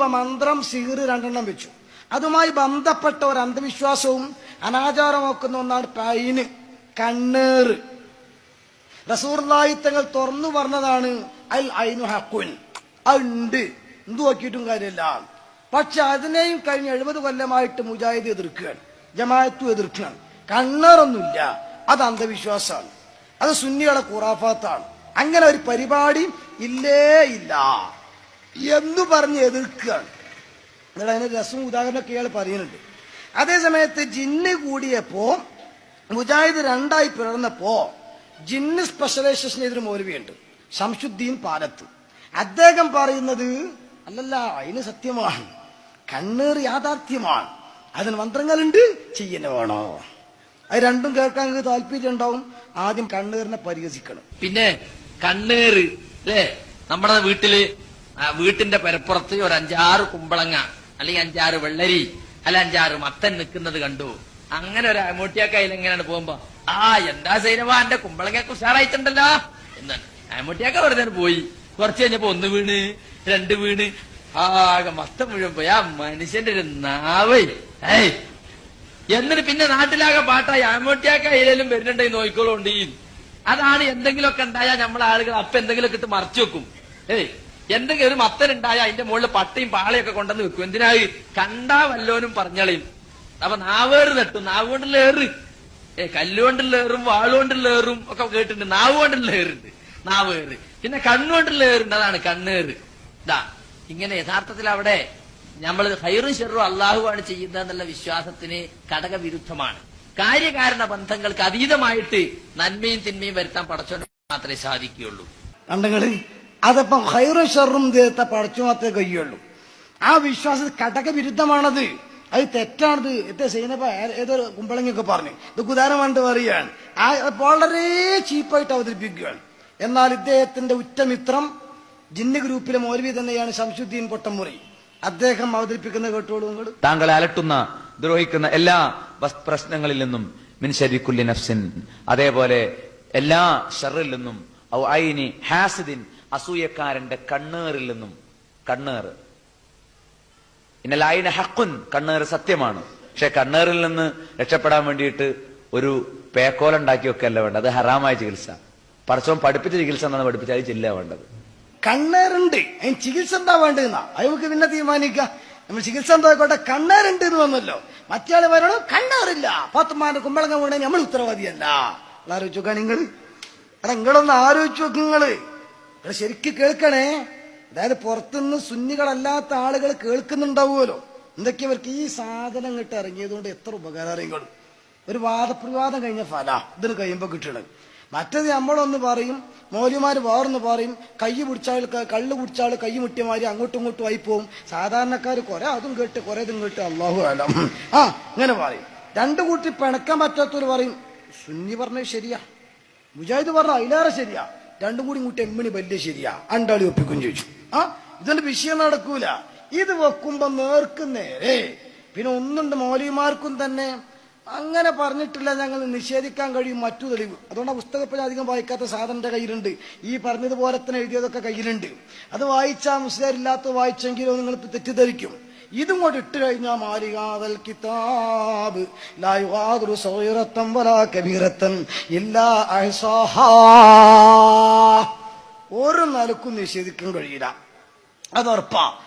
ഇപ്പൊ മന്ത്രം സിഹിർ രണ്ടെണ്ണം വെച്ചു. അതുമായി ബന്ധപ്പെട്ട ഒരു അന്ധവിശ്വാസവും അനാചാരമാക്കുന്ന ഒന്നാണ് പൈന് കണ്ണേറ്. റസൂർലായി തങ്ങൾ തുറന്നു പറഞ്ഞതാണ് അൽ ഐനു ഹക്കുൻ ഉണ്ട് എന്തു നോക്കിയിട്ടും കാര്യമില്ല. പക്ഷെ അതിനെയും കഴിഞ്ഞ് എഴുപത് കൊല്ലമായിട്ട് മുജാഹിദ് എതിർക്കുകയാണ് ജമാഅത്തും എതിർക്കുകയാണ്. കണ്ണേറൊന്നുമില്ല. അത് അന്ധവിശ്വാസമാണ്. അത് സുന്നികളെ കുറാഫാത്താണ് അങ്ങനെ ഒരു പരിപാടി ഇല്ലേ ഇല്ല. എന്ന് പറഞ്ഞ് എതിർക്കുകയാണ്. എന്നിട്ട് അതിന് രസവും ഉദാഹരണമൊക്കെ ഇയാൾ പറയുന്നുണ്ട്. അതേ സമയത്ത് ജിന്ന് കൂടിയപ്പോ മുജാഹിദ് രണ്ടായി പിറന്നപ്പോ ജിന്ന് സ്പെഷ്യലൈസേഷൻ ചെയ്തൊരു മൗലവിയുണ്ട്. ശംസുദ്ദീൻ പാലത്ത്. അദ്ദേഹം പറയുന്നത് അല്ലല്ല അതിന് സത്യമാണ്. കണ്ണീർ യാഥാർത്ഥ്യമാണ്. അതിന് മന്ത്രങ്ങളുണ്ട് ചെയ്യുന്ന വേണോ? അത് രണ്ടും കേൾക്കാൻ താല്പര്യം ഉണ്ടാവും. ആദ്യം കണ്ണീറിനെ പരിഹസിക്കണം. പിന്നെ കണ്ണേർ അല്ലേ? നമ്മുടെ വീട്ടിൽ വീട്ടിന്റെ പരപ്പുറത്ത് ഒരു അഞ്ചാറ് കുമ്പളങ്ങ അല്ലെങ്കിൽ അഞ്ചാറ് വെള്ളരി അല്ല അഞ്ചാറ് മത്തൻ നിൽക്കുന്നത് കണ്ടു. അങ്ങനെ ഒരു അമ്മൂട്ടിയാക്കയിൽ എങ്ങനെയാണ് പോകുമ്പോ ആ എന്താ സൈനവ എന്റെ കുമ്പളങ്ങയൊക്കെ ഉഷാറായിട്ടുണ്ടല്ലോ? എന്നാണ് അമ്മൂട്ടിയാക്ക വെറുതെ പോയി. കുറച്ച് കഴിഞ്ഞപ്പോ ഒന്ന് വീണ് രണ്ട് വീണ്. ആകെ മത്തം മുഴുവൻ പോയി. ആ മനുഷ്യന്റെ ഒരു നാവേ. ഏയ്. എന്നിട്ട് പിന്നെ നാട്ടിലാകെ പാട്ടായി. ആമോട്ടിയാക്ക ഏരിയയിലും വരുന്നുണ്ടെങ്കിൽ നോക്കിക്കോളുണ്ട് അതാണ് എന്തെങ്കിലുമൊക്കെ ഉണ്ടായാൽ നമ്മളെ ആളുകൾ അപ്പൊ എന്തെങ്കിലുമൊക്കെ ഇട്ട് മറച്ചു വെക്കും. ഏയ്. എന്തെങ്കിലും ഒരു മത്തൻ ഉണ്ടായാൽ അതിന്റെ മുകളിൽ പട്ടയും പാളയൊക്കെ കൊണ്ടുവന്ന് വെക്കും. എന്തിനായി കണ്ടാ വല്ലോനും പറഞ്ഞളയും? അപ്പൊ നാവേറ് തട്ടും. നാവ് കൊണ്ടുള്ളേറ് ഏ കല്ലുകൊണ്ടുള്ളേറും ഏറും വാളുകൊണ്ടുള്ള ഏറും ഒക്കെ കേട്ടിട്ടുണ്ട്. നാവ് കൊണ്ടുള്ളേറുണ്ട് നാവേറ്. പിന്നെ കണ്ണുകൊണ്ടുള്ളേറുണ്ട് അതാണ് കണ്ണേറ്. ഇതാ ഇങ്ങനെ യഥാർത്ഥത്തിൽ അവിടെ നമ്മൾ ഹൈറും ഷെറും അള്ളാഹുവാണ് ചെയ്യുന്നത് എന്നുള്ള വിശ്വാസത്തിന് ഘടകവിരുദ്ധമാണ്. കാര്യകാരണ ബന്ധങ്ങൾക്ക് അതീതമായിട്ട് നന്മയും തിന്മയും വരുത്താൻ പടച്ചോണ്ട് മാത്രമേ സാധിക്കുകയുള്ളൂ. കണ്ടങ്ങൾ അതപ്പം ഹൈറും ഷെറും ദേഹത്തെ പഠിച്ചു മാത്രമേ കഴിയുള്ളൂ ആ കടക വിരുദ്ധമാണത് അത് തെറ്റാണത്. എത്ര സൈനപ്പ ഏതോ കുമ്പളങ്ങിയൊക്കെ പറഞ്ഞു. ഇത് ഉദാഹരണമായിട്ട് പറയുകയാണ്. ആ വളരെ ചീപ്പായിട്ട് അവതരിപ്പിക്കുകയാണ്. എന്നാൽ ഇദ്ദേഹത്തിന്റെ ഉറ്റമിത്രം ജിന്ന ഗ്രൂപ്പിലെ മൗലവി തന്നെയാണ് ശംസുദ്ദീൻ പൊട്ടമുറി. അദ്ദേഹം അവതരിപ്പിക്കുന്ന കേട്ടോളൂ നിങ്ങൾ. താങ്കളെ അലട്ടുന്ന ദ്രോഹിക്കുന്ന എല്ലാ പ്രശ്നങ്ങളിൽ നിന്നും മിൻ ശരിക്കുല്ലി നഫ്സിൻ. അതേപോലെ എല്ലാ ഷറിൽ നിന്നും ഹാസിദിൻ അസൂയക്കാരന്റെ കണ്ണേറിൽ നിന്നും കണ്ണേറ്. ഇന്നലെ ലായിന ഹക്കുൻ കണ്ണേറ് സത്യമാണ്. പക്ഷെ കണ്ണേറിൽ നിന്ന് രക്ഷപ്പെടാൻ വേണ്ടിയിട്ട് ഒരു പേക്കോലുണ്ടാക്കിയൊക്കെ അല്ല വേണ്ടത്. അത് ഹറാമായ ചികിത്സ. പടച്ചവൻ പഠിപ്പിച്ച ചികിത്സ എന്നാണ് പഠിപ്പിച്ച അത് ചില്ല വേണ്ടത്. കണ്ണേറുണ്ട്. അതിന് ചികിത്സ എന്താ വേണ്ടതെന്നാ? അത് നമുക്ക് പിന്നെ നമ്മൾ ചികിത്സ എന്താ കോട്ടെ കണ്ണേറുണ്ട് എന്ന് വന്നല്ലോ. മറ്റേ വരണം കണ്ണേറില്ല. പത്തുമാന്റെ കുമ്പളങ്ങ നമ്മൾ ഉത്തരവാദിയല്ല. നിങ്ങൾ ആലോചിച്ച് നോക്കാം നിങ്ങൾ എടാ നിങ്ങളൊന്ന് ആലോചിച്ചു നിങ്ങൾ. ഇവിടെ ശരിക്ക് കേൾക്കണേ. അതായത് പുറത്തുനിന്ന് സുന്നികളല്ലാത്ത ആളുകൾ കേൾക്കുന്നുണ്ടാവുമല്ലോ. എന്തൊക്കെ ഇവർക്ക് ഈ സാധനം ഇങ്ങോട്ട് ഇറങ്ങിയതുകൊണ്ട് എത്ര ഉപകാരങ്ങളും ഒരു വാദപ്രവാദം കഴിഞ്ഞ ഫല ഇതിന് കഴിയുമ്പോ കിട്ടണത്. മറ്റത് നമ്മളൊന്ന് പറയും മോലിമാര് വേറൊന്ന് പറയും കൈ പിടിച്ചാൾ കള്ള് പിടിച്ചാൾ കൈ മുട്ടിയമാരി അങ്ങോട്ടും ഇങ്ങോട്ടും ആയി പോവും. സാധാരണക്കാർ കുറെ അതും കേട്ട് കുറെ ഇതും കേട്ട് അള്ളാഹു അലം. ആ ഇങ്ങനെ പറയും. രണ്ടു കൂട്ടി പിണക്കാൻ പറ്റാത്തവർ പറയും സുന്നി പറഞ്ഞത് ശരിയാ. മുജാഹിദ് പറഞ്ഞ അതിലേറെ ശരിയാ. രണ്ടും കൂടി കൂട്ടി എമ്മിണി വലിയ ശരിയാ. അണ്ടാളി ഒപ്പിക്കും ചോദിച്ചു. ആ ഇതിന്റെ വിഷയം നടക്കൂല. ഇത് വെക്കുമ്പോ നേർക്ക് നേരെ. പിന്നെ ഒന്നുണ്ട് മൗലിമാർക്കും തന്നെ. അങ്ങനെ പറഞ്ഞിട്ടില്ല ഞങ്ങൾ നിഷേധിക്കാൻ കഴിയും മറ്റു തെളിവ്. അതുകൊണ്ട് ആ പുസ്തകം ഇപ്പൊ അധികം വായിക്കാത്ത സാധനന്റെ കയ്യിലുണ്ട്. ഈ പറഞ്ഞതുപോലെ തന്നെ എഴുതിയതൊക്കെ കയ്യിലുണ്ട്. അത് വായിച്ചാൽ മുസ്ലിയാരില്ലാത്ത വായിച്ചെങ്കിലും നിങ്ങൾ തെറ്റിദ്ധരിക്കും. ഇതും കൂടെ ഇട്ട് കഴിഞ്ഞാൽ മാലികാതൽ കിതാബ്. ലാ സൗറത്തം വലാ കബീറത്തൻ ഇല്ലാ അഹ്സാഹാ. ഒരു നിലക്കും നിഷേധിക്കാൻ കഴിയില്ല. അത് ഉറപ്പാ